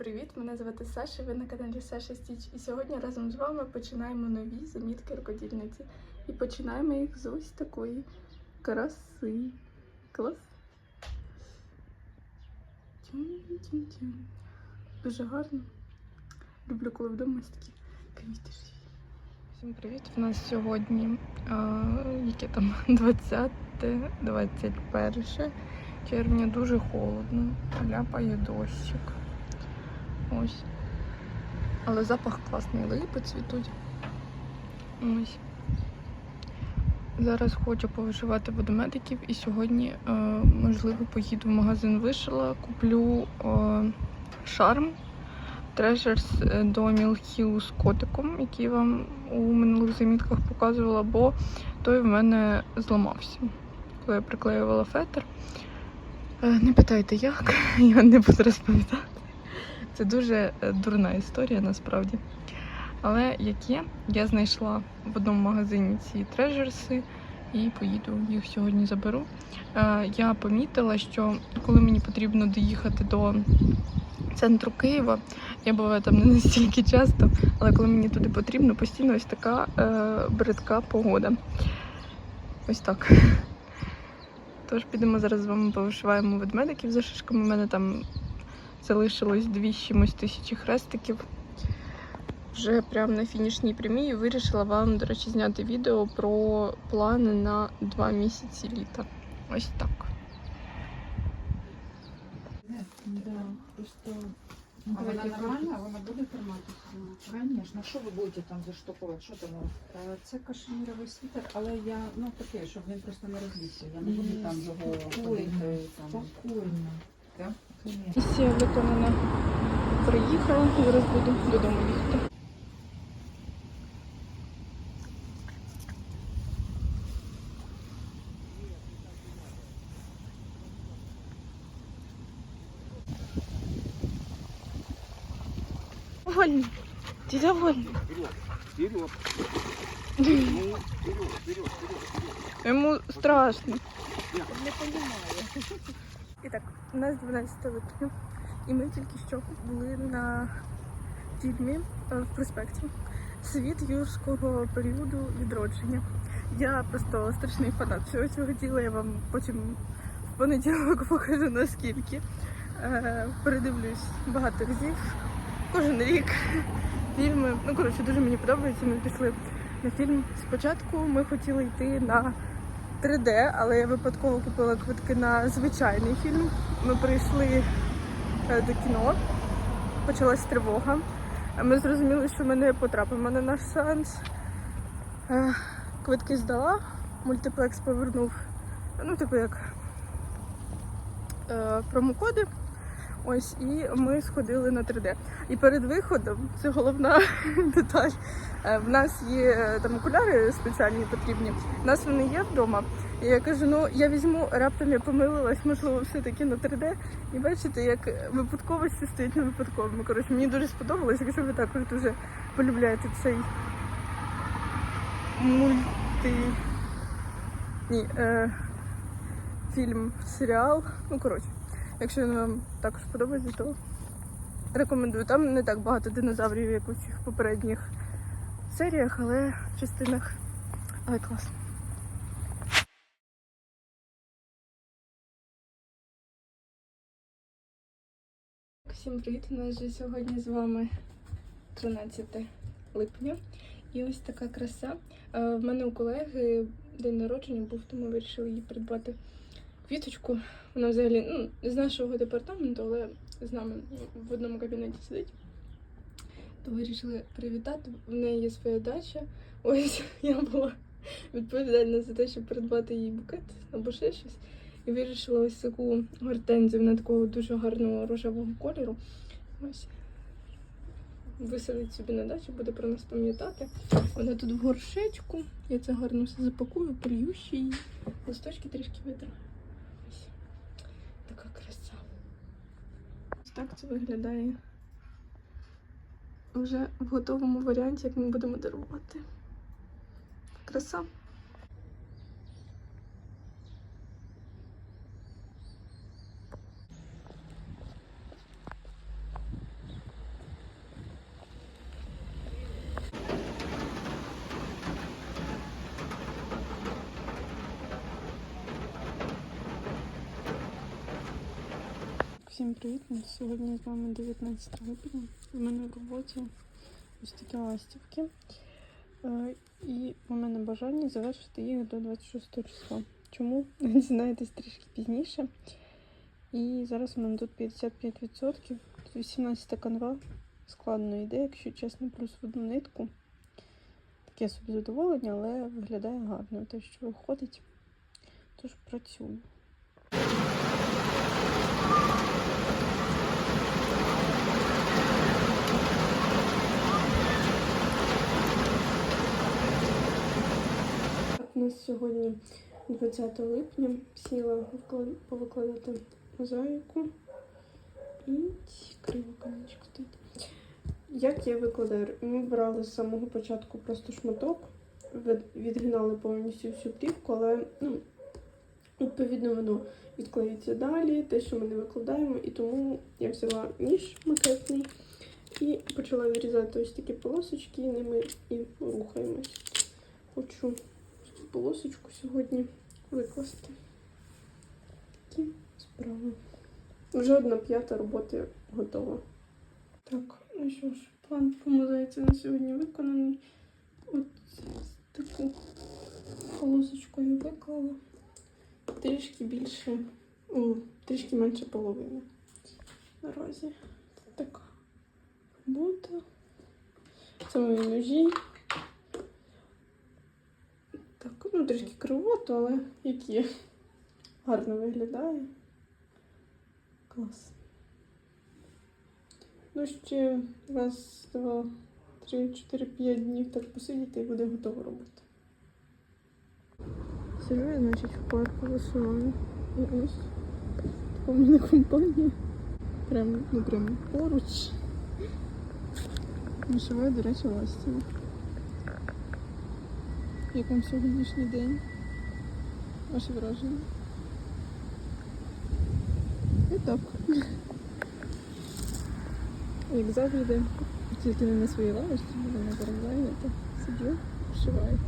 привіт! Мене звати Саша. Ви на каналі Саша Стіч. І сьогодні разом з вами починаємо нові замітки рукодільниці. І починаємо їх з ось такої краси. Клас. Дуже гарно. Люблю, коли вдома такі квіти. Всім привіт! У нас сьогодні а, яке там 20 21 червня дуже холодно. Ляпає дощик. Ось. Але запах класний, липи цвітуть. Ось. Зараз хочу повишивати ведмедиків і сьогодні, е, можливо, поїду в магазин вишила, куплю е, шарм Treasures е, до Мілхіл з котиком, який вам у минулих замітках показувала, бо той в мене зламався, коли я приклеювала фетр. Не питайте як, я не буду розповідати. Це дуже е, дурна історія насправді. Але як є, я знайшла в одному магазині ці трежерси і поїду їх сьогодні заберу. Е, Я помітила, що коли мені потрібно доїхати до центру Києва, я буваю там не настільки часто, але коли мені туди потрібно, постійно ось така е, бридка погода. Ось так. Тож підемо зараз з вами повишиваємо ведмедиків за шишками. У мене там залишилось дві чимось тисячі хрестиків. Вже прямо на фінішній прямій і вирішила вам, до речі, зняти відео про плани на два місяці літа. Ось так. Да, просто... А вона нормальна, вона буде триматися? Конечно. Що ви будете там заштопувати? Що там? у вас? Е, Це кашеміровий світер, але я ну таке, щоб він просто не розлізся. Я не буду там його Спокійно, спокійно. Так? Конечно. Місія виконана. Приїхала, зараз буду додому їхати. Довольна. Ти довольна? Вперед. Ну, вперед, вперед, вперед, вперед. Йому страшно. Не розумію. Так, у нас 12 липня, і ми тільки що були на фільмі е, в проспекті Світ юрського періоду відродження. Я просто страшний фанат всього цього діла. Я вам потім в понеділок покажу наскільки. Е, передивлюсь багато разів, кожен рік фільми. Ну, коротше, дуже мені подобається. Ми пішли на фільм. Спочатку ми хотіли йти на 3D, але я випадково купила квитки на звичайний фільм. Ми прийшли е, до кіно, почалась тривога. Ми зрозуміли, що ми не потрапимо на наш сеанс. Е, Квитки здала, мультиплекс повернув, ну, типу як е, промокоди. Ось, і ми сходили на 3D. І перед виходом, це головна деталь. Е, В нас є е, там окуляри спеціальні потрібні. У нас вони є вдома. І я кажу, ну я візьму, раптом я помилилась, можливо, все-таки на 3D. І бачите, як випадковості стоять на випадковому. Коротше, мені дуже сподобалось, якщо ви також дуже полюбляєте цей мульти. Ні, е... фільм, серіал. Ну, коротше, якщо він вам також подобається, то рекомендую. Там не так багато динозаврів, як у цих попередніх серіях, але в частинах. Але класно. Всім привіт! У нас же сьогодні з вами 13 липня. І ось така краса. Е, В мене у колеги день народження був, тому вирішили їй придбати квіточку. Вона взагалі ну, з нашого департаменту, але з нами в одному кабінеті сидить. То вирішили привітати. В неї є своя дача. Ось я була відповідальна за те, щоб придбати їй букет або ще щось. І вирішила ось таку гортензію, вона такого дуже гарного рожевого кольору. Ось. Висадить собі на дачу, буде про нас пам'ятати. Вона тут в горшечку. Я це гарно все запакую, прию ще її. Листочки трішки витру. Ось. Така краса. Ось так це виглядає вже в готовому варіанті, як ми будемо дарувати. Краса. Всім привіт! Ну, Сьогодні з вами 19 липня. У мене в роботі ось такі ластівки. Е, І у мене бажання завершити їх до 26 числа. Чому? Дізнаєтесь трішки пізніше. І зараз у мене тут 55%. 18 канва. Складно йде, якщо чесно, плюс в одну нитку. Таке собі задоволення, але виглядає гарно те, що виходить. Тож працюю. У нас сьогодні 20 липня. Сіла повикладати мозаїку. І криво камінчик стоїть. Як я викладаю? Ми брали з самого початку просто шматок, відгинали повністю всю плівку, але ну, відповідно воно відклеїться далі, те, що ми не викладаємо, і тому я взяла ніж макетний і почала вирізати ось такі полосочки, і ними і рухаємось. Хочу полосочку сьогодні викласти. Такі справи. Вже одна п'ята роботи готова. Так, ну що ж, план по на сьогодні виконаний. От таку полосочкою виклала. Трішки більше, о, трішки менше половини. Наразі така робота. Це мої ножі. Так, ну трішки кривото, але як є. Гарно виглядає. Клас. Ну, ще раз, два, три, чотири, п'ять днів так посидіти і буде готова робота. Сижу я, значить, в парку вишиваю. І ось така в мене компанія. Прям, ну прям поруч. Вишиваю, до речі, ластівок. Як вам сьогоднішній день? Ваше враження? І так. Як завжди, тільки не на своїй лавочці, бо вона зараз зайнята. Сиджу, вшиваю.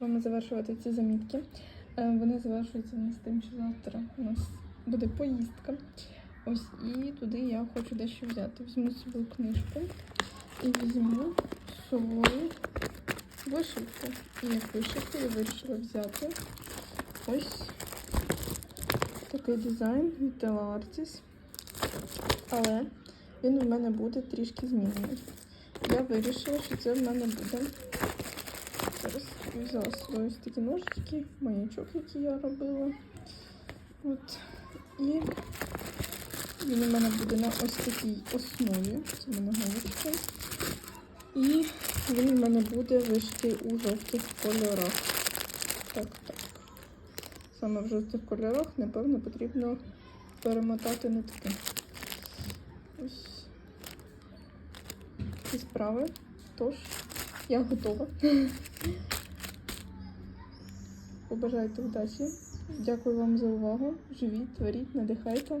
Будемо завершувати ці замітки. Е, Вони завершуються нас тим, що завтра у нас буде поїздка. Ось і туди я хочу дещо взяти. Візьму собі книжку і візьму свою вишивку. І як вишивку я вирішила взяти ось такий дизайн від Artis. Але він у мене буде трішки змінений. Я вирішила, що це в мене буде. Зараз я взяла ось такі ножички, маячок, який я робила. От. І він у мене буде на ось такій основі. Це мене голочка. І він у мене буде вишитий у жовтих кольорах. Так, так. Саме в жовтих кольорах, напевно, потрібно перемотати нитки. Ось ці справи. Тож, я готова. Побажайте удачі. Дякую вам за увагу. Живіть, творіть, надихайте.